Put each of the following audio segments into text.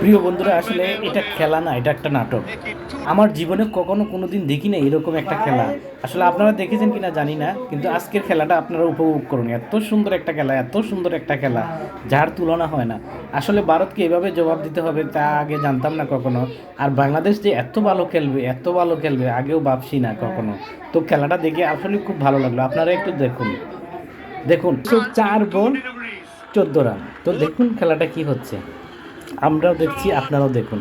প্রিয় বন্ধুরা, আসলে এটা খেলা না, এটা একটা নাটক। আমার জীবনে কখনো কোনো দিন দেখি না এরকম একটা খেলা। আসলে আপনারা দেখেছেন কিনা জানি না, কিন্তু আজকের খেলাটা আপনারা উপভোগ করুন। এত সুন্দর একটা খেলা, এত সুন্দর একটা খেলা, যার তুলনা হয় না। আসলে ভারতকে এভাবে জবাব দিতে হবে তা আগে জানতাম না কখনো। আর বাংলাদেশ যে এত ভালো খেলবে, এত ভালো খেলবে, আগেও ভাবছি না কখনো। তো খেলাটা দেখে আসলে খুব ভালো লাগল। আপনারা একটু দেখুন। দেখুন, চার বল চোদ্দ রান। তো দেখুন খেলাটা কি হচ্ছে। আমরাও দেখছি, আপনারাও দেখুন।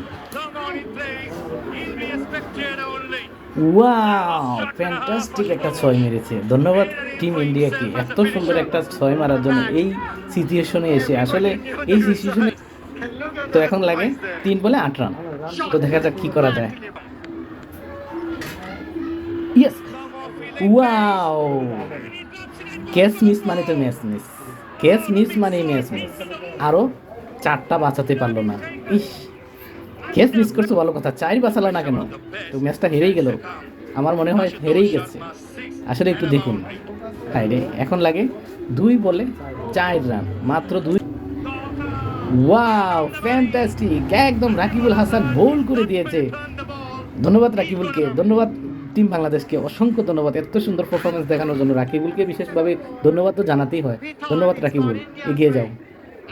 ওয়াও ফ্যান্টাস্টিক একটা ছয় মেরেছে। ধন্যবাদ টিম ইন্ডিয়াকে এত সুন্দর একটা ছয় মারার জন্য এই সিচুয়েশনে এসে। আসলে এই সিচুয়েশনে তো এখন লাগে তিন বলে আট রান তো দেখা যাক কি করা যায়। ইয়েস ওয়াও ক্যাচ মিস মানে তো ম্যাচ মিস ক্যাচ মিস মানে ম্যাচ মিস আরও চারটা বাঁচাতে পারল না। ইস ক্যাচ মিস করছ ভালো কথা, চার বাঁচালো না কেন? তো ম্যাচটা হেরেই গেল। আমার মনে হয় হেরেই গেছে। আসলে একটু দেখুন। হাই রে, এখন লাগে দুই বলে চার রান, মাত্র দুই। ওয়াও ফ্যান্টাস্টিক একদম রাকিবুল হাসান বোল করে দিয়েছে। ধন্যবাদ রাকিবুলকে। ধন্যবাদ টিম বাংলাদেশকে। অসংখ্য ধন্যবাদ। এত সুন্দর পারফরমেন্স দেখানোর জন্য রাকিবুলকে বিশেষভাবে ধন্যবাদ তো জানাতেই হয়। ধন্যবাদ রাকিবুল। এগিয়ে যাও।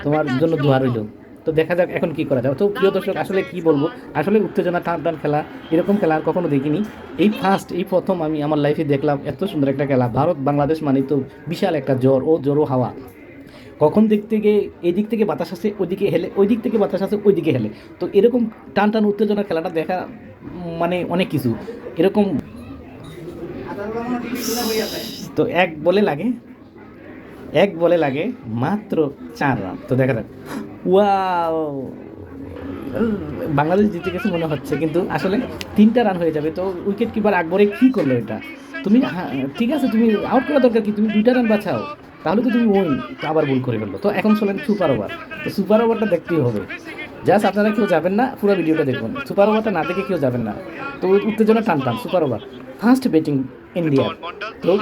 তোমার জন্য দোয়া রইল। তো দেখা যাক এখন কি করা যায়। তো প্রিয় দর্শক আসলে কি বলব? আসলে উত্তেজনা টান টান খেলা এরকম খেলা আর কখনো দেখিনি। এই ফার্স্ট এই প্রথম আমি আমার লাইফে দেখলাম এত সুন্দর একটা খেলা। ভারত বাংলাদেশ মানে তো বিশাল একটা জ্বর ও জোরো হাওয়া। কখন দিক থেকে এই দিক থেকে বাতাস আসে ওইদিকে হেলে ওই দিক থেকে বাতাস আসে ওই দিকে হেলে। তো এরকম টান টান উত্তেজনা খেলাটা দেখা মানে অনেক কিছু। এরকম তো এক বলে লাগে। এক বলে লাগে মাত্র চার রান। তো দেখা যাক। ওয়াও বাংলাদেশ জিতে গেছে মনে হচ্ছে কিন্তু আসলে তিনটা রান হয়ে যাবে তো উইকেট কিপার আকবরে কী করল এটা? তুমি হ্যাঁ, ঠিক আছে তুমি আউট করা দরকার কি? তুমি দুইটা রান বাঁচাও তাহলে তো তুমি ওই আবার ভুল করে ফেলল। তো এখন চলেন সুপার ওভার তো সুপার ওভারটা দেখতেই হবে। জাস্ট আপনারা কেউ যাবেন না পুরো ভিডিওটা দেখুন। সুপার ওভারটা না দেখে কেউ যাবেন না। তো ওই উত্তেজনা টানতাম super over first batting India তো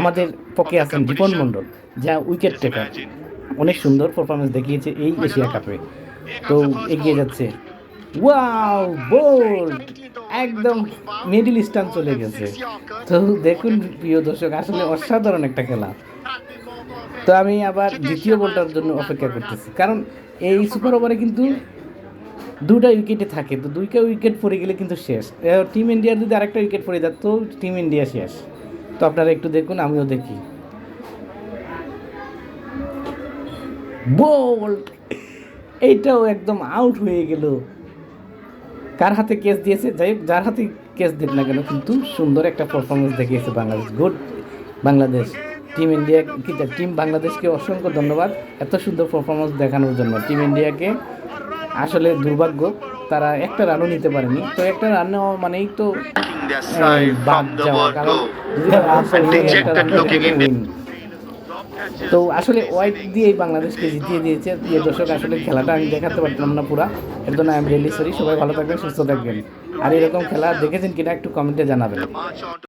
আমাদের পক্ষে আছেন দীপন মণ্ডল যা উইকেট টেকার অনেক সুন্দর পারফরমেন্স দেখিয়েছে এই এশিয়া কাপে তো এগিয়ে যাচ্ছে। ওয়াও বোল্ড একদম মিডিল স্টান চলে গেছে। তো দেখুন প্রিয় দর্শক আসলে অসাধারণ একটা খেলা। তো আমি আবার দ্বিতীয় বলটার জন্য অপেক্ষা করতেছি। কারণ এই সুপার ওভারে কিন্তু দুটা উইকেটে থাকে। তো দুইটা উইকেট পড়ে গেলে কিন্তু শেষ। টিম ইন্ডিয়ার যদি আরেকটা উইকেট পড়ে যায় তো টিম ইন্ডিয়া শেষ। তো আপনারা একটু দেখুন, আমিও দেখি। বোল্ড এইটাও একদম আউট হয়ে গেল। কার হাতে কেস দিয়েছে? যাই যার হাতে কেস দিক না কেন, কিন্তু সুন্দর একটা পারফরমেন্স দেখিয়েছে Bangladesh. Good Bangladesh team India কি টিম বাংলাদেশকে অসংখ্য ধন্যবাদ। এত সুন্দর পারফরমেন্স দেখানোর জন্য টিম ইন্ডিয়াকে আসলে দুর্ভাগ্য তারা একটা রানও নিতে পারেনি। তো একটা রান নেওয়া মানেই তো বাদ যাওয়া কারণ। তো আসলে ওয়াইট দিয়েই বাংলাদেশকে জিতিয়ে দিয়েছে। প্রিয় দর্শক আসলে খেলাটা আমি দেখাতে পারতাম না পুরা। এর জন্য আমি রিয়েলি সরি সবাই ভালো থাকবেন সুস্থ থাকবেন। আর এরকম খেলা দেখেছেন কিনা একটু কমেন্টে জানাবেন।